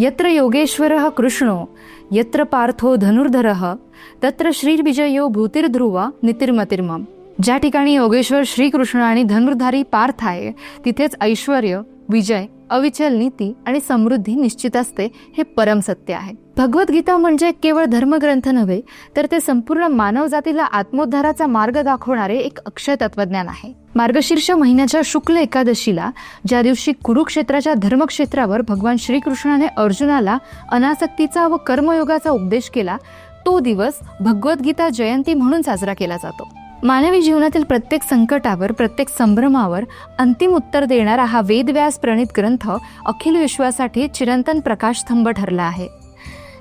यत्र योगेश्वरः कृष्णो यत्र पार्थो धनुर्धरः तत्र श्रीविजयो भूतिर्ध्रुव नितिर्मतिर्मम। ज्या ठिकाणी योगेश्वर श्रीकृष्ण आणि धनुर्धारी पार्थ आहे तिथेच ऐश्वर विजय अविचल नीती आणि समृद्धी निश्चित असते हे परम सत्य आहे. भगवद्गीता म्हणजे केवळ धर्मग्रंथ नव्हे तर ते संपूर्ण मानवजातीला आत्मोद्धाराचा मार्ग दाखवणारे एक अक्षय तत्वज्ञान आहे. मार्गशीर्ष महिन्याच्या शुक्ल एकादशीला ज्या दिवशी कुरुक्षेत्राच्या धर्मक्षेत्रावर भगवान श्रीकृष्णाने अर्जुनाला अनासक्तीचा व कर्मयोगाचा उपदेश केला तो दिवस भगवद्गीता जयंती म्हणून साजरा केला जातो. मानवी जीवनातील प्रत्येक संकटावर प्रत्येक संभ्रमावर अंतिम उत्तर देणारा हा वेदव्यास प्रणित ग्रंथ अखिल विश्वासाठी चिरंतन प्रकाशस्तंभ ठरला आहे.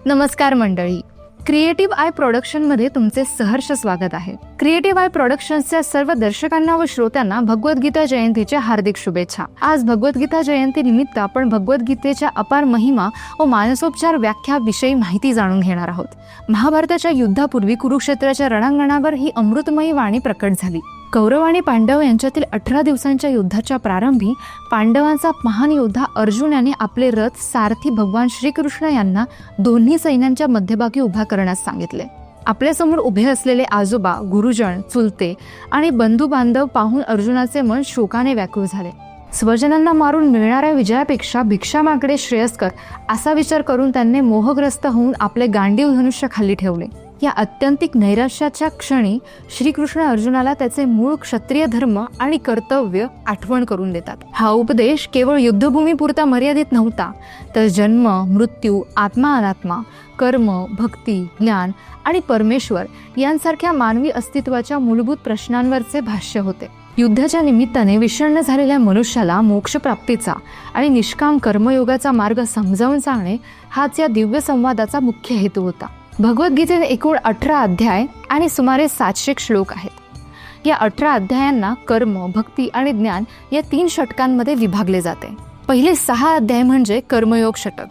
नमस्कार मंडळी. क्रिएटिव्ह आय प्रोडक्शनमध्ये तुमचे सहर्ष स्वागत आहे. क्रिएटिव्ह आय प्रोडक्शन्सच्या सर्व दर्शकांना व श्रोत्यांना भगवद्गीता जयंतीच्या हार्दिक शुभेच्छा. आज भगवद्गीता जयंती निमित्त आपण भगवद्गीतेच्या अपार महिमा व मानसोपचार व्याख्या विषयी माहिती जाणून घेणार आहोत. महाभारताच्या युद्धापूर्वी कुरुक्षेत्राच्या रणांगणावर ही अमृतमयी वाणी प्रकट झाली. कौरव आणि पांडव यांच्यातील अठरा दिवसांच्या युद्धाच्या प्रारंभी पांडवांचा महान योद्धा अर्जुन याने आपले रथ सारथी भगवान श्रीकृष्ण यांना दोन्ही सैन्यांच्या मध्यभागी उभा करण्यास सांगितले. आपल्यासमोर उभे असलेले आजोबा गुरुजन चुलते आणि बंधू बांधव पाहून अर्जुनाचे मन शोकाने व्याकुळ झाले. स्वजनांना मारून मिळणाऱ्या विजयापेक्षा भिक्षा मागणे श्रेयस्कर असा विचार करून त्यांनी मोहग्रस्त होऊन आपले गांडीव धनुष्य खाली ठेवले. या अत्यंतिक नैराश्याच्या क्षणी श्रीकृष्ण अर्जुनाला त्याचे मूळ क्षत्रिय धर्म आणि कर्तव्य आठवण करून देतात. हा उपदेश केवळ युद्धभूमीपुरता मर्यादित नव्हता तर जन्म मृत्यू आत्मा अनात्मा कर्म भक्ती ज्ञान आणि परमेश्वर यांसारख्या मानवी अस्तित्वाच्या मूलभूत प्रश्नांवरचे भाष्य होते. युद्धाच्या निमित्ताने विषण्ण झालेल्या मनुष्याला मोक्षप्राप्तीचा आणि निष्काम कर्मयोगाचा मार्ग समजावून सांगणे हाच या दिव्य संवादाचा मुख्य हेतू होता. भगवद्गीतेत एकूण अठरा अध्याय आणि सुमारे सातशे श्लोक आहेत. या अठरा अध्यायांना कर्म भक्ती आणि ज्ञान या तीन षटकांमध्ये विभागले जाते. पहिले सहा अध्याय म्हणजे कर्मयोग षटक.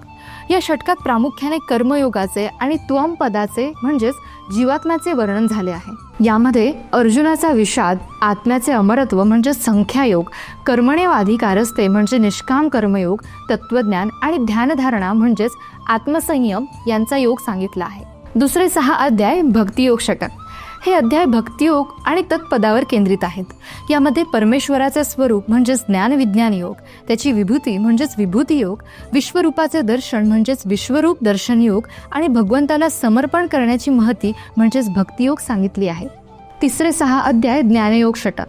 या षटकात प्रामुख्याने कर्मयोगाचे आणि त्वम पदाचे म्हणजेच जीवात्म्याचे वर्णन झाले आहे. यामध्ये अर्जुनाचा विषाद आत्म्याचे अमरत्व म्हणजे संख्यायोग कर्मणेवाधिकारस्ते म्हणजे निष्काम कर्मयोग तत्वज्ञान आणि ध्यानधारणा म्हणजेच आत्मसंयम यांचा योग सांगितला आहे. दुसरे सहा अध्याय भक्तियोग षटक हे अध्याय भक्तियोग आणि तत्पदावर केंद्रित आहेत. यामध्ये परमेश्वराचे स्वरूप म्हणजेच ज्ञानविज्ञान योग त्याची विभूती म्हणजेच विभूती योग विश्वरूपाचे दर्शन म्हणजेच विश्वरूप दर्शन योग आणि भगवंताला समर्पण करण्याची महती म्हणजेच भक्तियोग सांगितली आहे. तिसरे सहा अध्याय ज्ञानयोग षटक.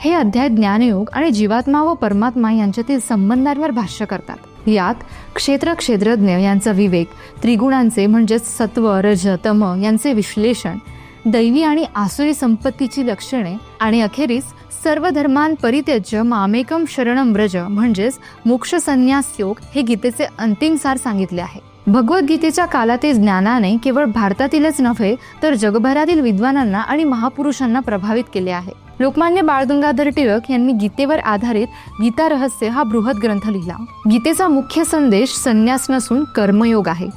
हे अध्याय ज्ञानयोग आणि जीवात्मा व परमात्मा यांच्यातील संबंधांवर भाष्य करतात. यात क्षेत्र क्षेत्रज्ञ यांचा विवेक त्रिगुणांचे म्हणजेच सत्व रज तम यांचे विश्लेषण दैवी आणि आसुरी संपत्तीची लक्षणे आणि अखेरीस सर्व धर्मान परित्यज्य मामेकम शरणम व्रज म्हणजेच मोक्ष संन्यास योग हे गीतेचे अंतिम सार सांगितले आहे. भगवद्गीतेच्या कालातील ज्ञानाने केवळ भारतातीलच नव्हे तर जगभरातील विद्वानांना आणि महापुरुषांना प्रभावित केले आहे. लोकमान्य बाळगंगाधर टिळक यांनी गीतेवर आधारित गीता रहस्य हा बृहत ग्रंथ लिहिला. गीतेचा मुख्य संदेश संन्यास नसून कर्मयोग आहे.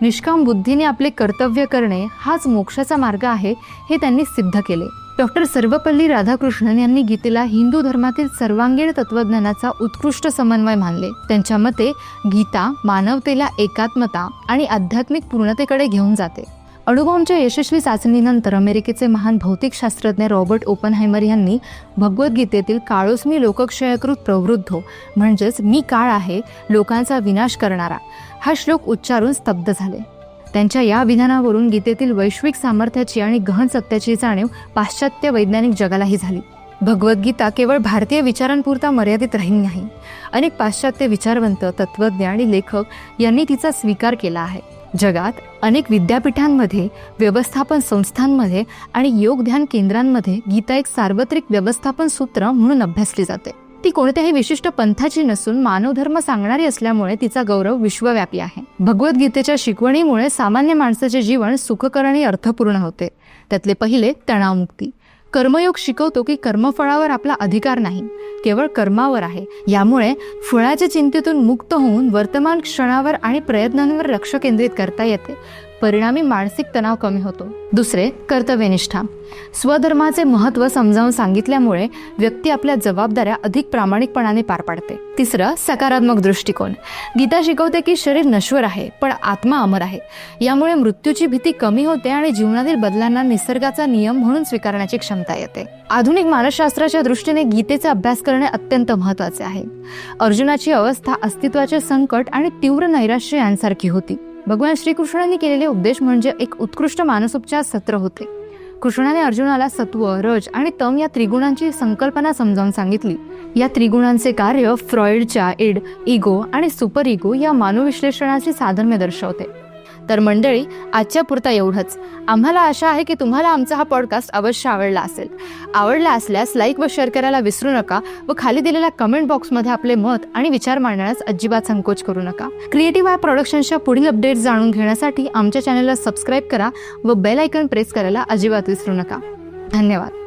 निष्काम बुद्धीने आपले कर्तव्य करणे हाच मोक्षाचा मार्ग आहे हे त्यांनी सिद्ध केले. डॉक्टर सर्वपल्ली राधाकृष्णन यांनी गीतेला हिंदू धर्मातील सर्वांगीण तत्वज्ञानाचा उत्कृष्ट समन्वय मानले. त्यांच्या मते गीता मानवतेला एकात्मता आणि आध्यात्मिक पूर्णतेकडे घेऊन जाते. अणुबॉम्बच्या यशस्वी चाचणीनंतर अमेरिकेचे महान भौतिकशास्त्रज्ञ रॉबर्ट ओपनहायमर यांनी भगवद्गीतेतील काळोस्मी लोकक्षयकृत प्रवृद्ध म्हणजेच मी काळ आहे लोकांचा विनाश करणारा हा श्लोक उच्चारून स्तब्ध झाले. त्यांच्या या विधानावरून गीतेतील वैश्विक सामर्थ्याची आणि गहन सत्याची जाणीव पाश्चात्य वैज्ञानिक जगालाही झाली. भगवद्गीता केवळ भारतीय विचारांपुरता मर्यादित राहिली नाही. अनेक पाश्चात्य विचारवंत तत्वज्ञ आणि लेखक यांनी तिचा स्वीकार केला आहे. जगात अनेक विद्यापीठांमध्ये व्यवस्थापन संस्थांमध्ये आणि योग ध्यान केंद्रांमध्ये गीता एक सार्वत्रिक व्यवस्थापन सूत्र म्हणून अभ्यासली जाते. ती कोणत्याही विशिष्ट पंथाची नसून मानवधर्म सांगणारी असल्यामुळे तिचा गौरव विश्वव्यापी आहे. भगवद्गीतेच्या शिकवणीमुळे सामान्य माणसाचे जीवन सुखकर आणि अर्थपूर्ण होते. त्यातले पहिले तणावमुक्ती. कर्मयोग शिकवतो की कर्मफळावर आपला अधिकार नाही केवळ कर्मावर आहे. यामुळे फळाच्या चिंतेतून मुक्त होऊन वर्तमान क्षणावर आणि प्रयत्नांवर लक्ष केंद्रित करता येते. परिणामी मानसिक तणाव कमी होतो. दुसरे कर्तव्यनिष्ठा. स्वधर्माचे महत्त्व समजावून सांगितल्यामुळे व्यक्ती आपल्या जबाबदाऱ्या अधिक प्रामाणिकपणाने पार पाडते. तिसरं सकारात्मक दृष्टिकोन. गीता शिकवते की शरीर नश्वर आहे पण आत्मा अमर आहे. यामुळे मृत्यूची भीती कमी होते आणि जीवनातील बदलांना निसर्गाचा नियम म्हणून स्वीकारण्याची क्षमता येते. आधुनिक मानसशास्त्राच्या दृष्टीने गीतेचा अभ्यास करणे अत्यंत महत्त्वाचे आहे. अर्जुनाची अवस्था अस्तित्वाचे संकट आणि तीव्र नैराश्य यांसारखी होती. भगवान श्रीकृष्णांनी केलेले उपदेश म्हणजे एक उत्कृष्ट मानसोपचार सत्र होते. कृष्णाने अर्जुनाला सत्व रज आणि तम या त्रिगुणांची संकल्पना समजावून सांगितली. या त्रिगुणांचे कार्य फ्रॉइडच्या इड इगो आणि सुपर इगो या मानवविश्लेषणाचे साधर्म्य दर्शवते. तर मंडळी आजच्या पुरता एवढंच. आम्हाला आशा आहे की तुम्हाला आमचा हा पॉडकास्ट अवश्य आवडला असेल. आवडला असल्यास लाईक व शेअर करायला विसरू नका व खाली दिलेल्या कमेंट बॉक्समध्ये आपले मत आणि विचार मांडण्यास अजिबात संकोच करू नका. क्रिएटिव्ह आय प्रोडक्शनच्या पुढील अपडेट्स जाणून घेण्यासाठी आमच्या चॅनलला सबस्क्राईब करा व बेल आयकन प्रेस करायला अजिबात विसरू नका. धन्यवाद.